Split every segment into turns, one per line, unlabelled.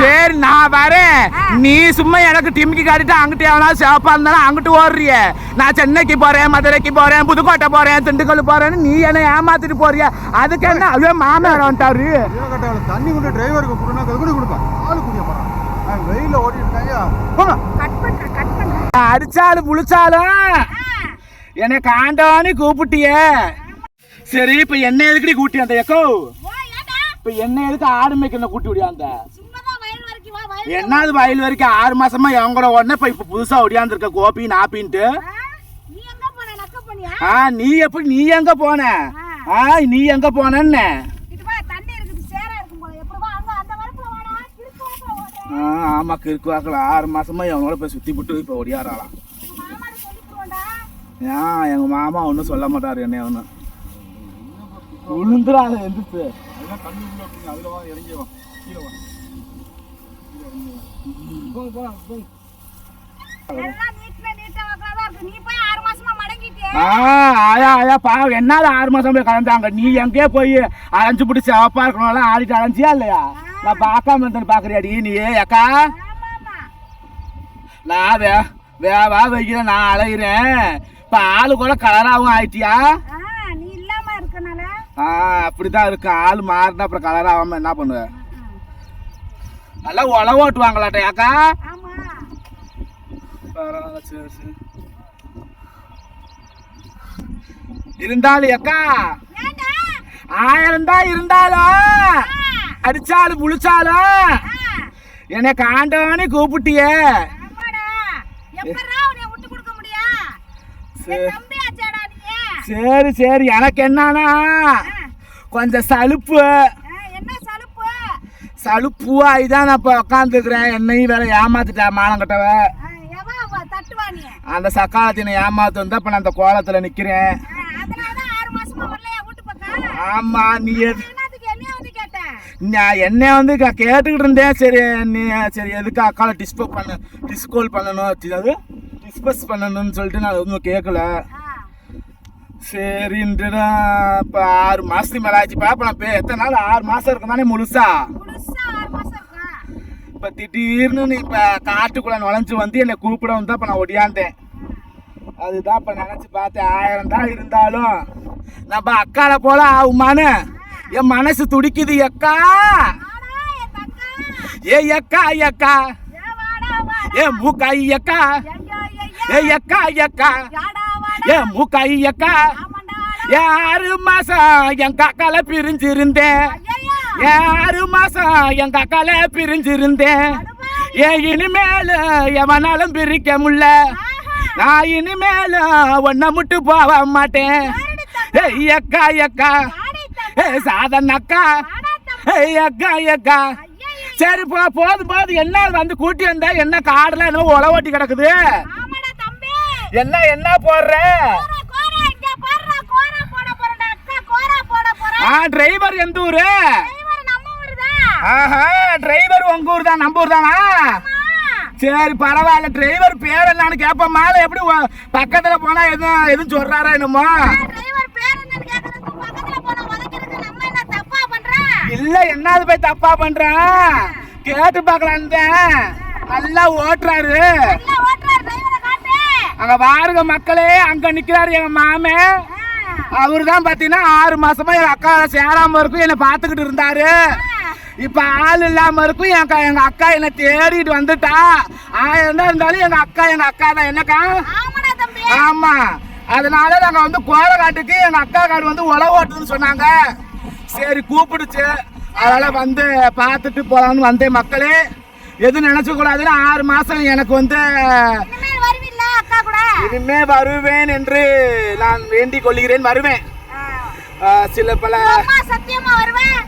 சரி நான் வரேன். நீ சும்மா எனக்கு டிமிக்கி காட்டிட்டு அங்கிட்டு எவனா சேப்பா இருந்தாலும் அங்கிட்டு ஓடுறிய. நான் சென்னைக்கு போறேன் மதுரைக்கு போறேன் புதுக்கோட்டை போறேன் திண்டுக்கல் போறேன்னு நீ என்ன ஏமாத்திட்டு போறிய? அதுக்கு என்ன? அதுவே மாமனார் வந்துட்டாரு.
தண்ணி கொண்டு டிரைவருக்கு கொடுனா அது கூட கொடுப்பேன். ஆளு குடிக்க போறான். வெயில ஓடிட்டு இருக்காங்க
அடிச்சாலும் புளிச்சாலும். என்னை காண்டான்னு கூப்பிட்டியே. சரி இப்ப என்ன எதுக்கடி கூட்டி அந்த எக்கோ
ஓ ஏடா
இப்ப என்ன எதுக்கு ஆடு மேய்க்க கூட்டி விடியாந்த
சும்மாதான் வயல் வரைக்கும் வா வயல்
என்னது வயல் வரைக்கும் ஆறு மாசமா என் கூட உடனே இப்ப இப்ப புதுசா ஒடியாந்துருக்க கோபி நாப்பின்ட்டு
ஆ, நீ எங்க போன? நக்க போனியா?
ஆ நீ எப்படி நீ எங்க போன? ஆ. நீ எங்க போனன்னு.
இது வா தண்ணி இருக்குது சேரா இருக்கும் போல. எப்படி வா அங்க அந்த வரப்புல வாடா கிறுக்கு வரப்புல ஓடுறேன்
ஆ ஆமா கிறுக்கு வாக்கல ஆறு மாசமா எவனோட போய் சுத்தி விட்டு இப்ப ஒடியாராளாம் ஏன் எங்க மாமா ஒன்றும் சொல்ல மாட்டாரு என்ன ஒன்றும் உளுந்துறாங்க எந்திரிச்சு.
போங்க போங்க போங்க.
போய் ஆறு மாசமா
போய் கலந்தாங்க? நீ எங்கேயே போய் அலைஞ்சு பிடிச்சி சிவப்பா இருக்கணும் ஆடிட்டு அலைஞ்சியா இல்லையா? நான் பார்க்காம இருந்தேன் பாக்குறியாடி நீ அக்கா? நான் வே வேவா வைக்கிறேன் நான் அலைகிறேன் இப்ப ஆளு கூட கலராகவும் ஆயிட்டியா? அப்படிதான் இருக்கு. ஆள் மாறினா அப்புறம் கலர் ஆகாம என்ன பண்ணுவ? நல்லா உழவு ஓட்டுவாங்களாட்டே அக்கா?
ஆமா.
பரவாயில்ல, சரி சரி. இருந்தாலும் அக்கா? ஆயிரம் தான் இருந்தாலும் அடிச்சாலும் புளிச்சாலும் என்னை காண்டவனே கூப்பிட்டியே. சரி. சரி எனக்கு என்னன்னா கொஞ்சம் சலுப்பு.
சலுப்பு
ஆகிதான் நான் இப்போ உக்காந்துக்கிறேன் என்னையும் வேற ஏமாத்திட்டா மானங்கட்டவ. அந்த சக்காலத்தினை ஏமாத்து வந்து இப்போ நான் அந்த கோலத்தில் நிற்கிறேன் ஆமா நீ நான் என்ன வந்து கேட்டுக்கிட்டு இருந்தேன். சரி நீ சரி எதுக்கு அக்கால டிஸ்போ பண்ண டிஸ்கோல் பண்ணணும். அது டிஸ்பஸ் பண்ணணும்னு சொல்லிட்டு நான் ஒன்றும் கேட்கல சரின்ட்டு இப்போ ஆறு மாதத்துக்கு மேலே ஆச்சுப்பா இப்போ நான் எத்தனை நாள்? ஆறு மாதம் இருக்கும் தானே முழுசா
முழுசா ஆறு மாசம் இருக்கா
இப்போ திடீர்னு நீ இப்போ காட்டுக்குள்ளே நுழைஞ்சு வந்து என்னை கூப்பிட வந்து இப்போ நான் ஒடியாந்தேன். அதுதான் இப்போ நினச்சி பார்த்தேன். ஆயிரம் தான் இருந்தாலும் நம்ம அக்கால போல ஆகுமான்னு? என் மனசு துடிக்குது எக்கா ஏ எக்கா அக்கா.
ஏ மூக்கா வாடா
ஏ மூக்காய் எக்கா ஏ
மூக்கா அக்கா.
ஏ ஆறு மாசம் என் காக்கால பிரிஞ்சிருந்தேன். ஆறு மாசம் என் காக்கால பிரிஞ்சிருந்தேன். ஏ இனிமேல் எவனாலும் பிரிக்க முடியல? நான் இனிமேல் ஒன்ன முட்டு போக மாட்டேன். ஏய் அக்கா அக்கா. ஏ சாதன் அக்கா. ஏய் அக்கா அக்கா. சரி போ போதும் போதும். என்ன வந்து கூட்டி வந்தா என்ன காடுல என்ன உழவட்டி கிடக்குது? என்ன என்ன போடுற? ஆ டிரைவர் எந்த ஊரு? ஆஹா டிரைவர் உங்க ஊர் தான் நம்ம ஊர் தானா? சரி பரவாயில்ல டிரைவர் பேர் என்னன்னு கேட்போம் மேல எப்படி பக்கத்துல போனா எதுவும் எதுவும் சொல்றாரா என்னமோ?
என்ன
இல்ல என்னது போய் தப்பா பண்றான் கேட்டு பார்க்கலான்னு நல்லா ஓட்டுறாரு. அங்க பாருங்க மக்களே அங்க நிக்கிறாரு எங்க மாமே. அவரு தான் பாத்தீங்கன்னா ஆறு மாசமா எங்க அக்கா சேராம இருக்கும் என்னை பாத்துக்கிட்டு இருந்தாரு. இப்ப ஆள் இல்லாம இருக்கும். என் அக்கா- எங்க அக்கா என்னை தேடிட்டு வந்துட்டா. ஆயிரம் தான் இருந்தாலும் எங்க அக்கா எங்க அக்கா தான். என்னக்கா?
ஆமாடா தம்பி.
ஆமா. அதனால நாங்க வந்து கோலக்காட்டுக்கு எங்க அக்கா காடு வந்து உழவு ஓட்டுதுன்னு சொன்னாங்க. சரி கூப்பிடுச்சு. அதனால வந்து பார்த்துட்டு போலான்னு வந்தேன் மக்களே. எதுவும் நினைச்ச கூடாதுன்னு ஆறு மாசம் எனக்கு வந்து இனிமே வருவேன் என்று நான் வேண்டிக் கொள்கிறேன். வருவேன். சில பல
சத்தியமா வருவேன்?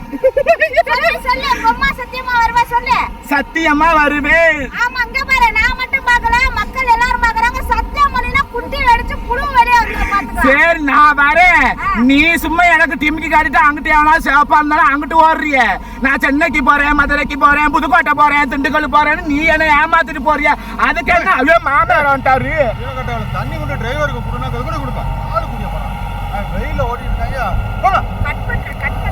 சத்தியமா வருவேன் ஆமா அங்க பாரு நான் மட்டும் பார்க்கல. மக்கள் எல்லாரும் பாக்குறாங்க சத்தியம் பண்ணினா குட்டி வெடிச்சு புழு வெளியே வந்து பாத்துக்கோ
சரி நான் வரேன். நீ சும்மா எனக்கு டிமிக்கி காட்டிட்டு அங்கிட்டு எவனா சேப்பா இருந்தாலும் அங்கிட்டு ஓடுறிய. நான் சென்னைக்கு போறேன் மதுரைக்கு போறேன் புதுக்கோட்டை போறேன் திண்டுக்கல் போறேன்னு நீ என்ன ஏமாத்திட்டு போறிய? அதுக்கு என்ன? மாமனார் வந்துட்டாரு.
கட்டாவில் தண்ணி கொண்டு டிரைவருக்கு கொடுனா கூட கொடுப்பேன் வெயில இருக்காங்க
கட்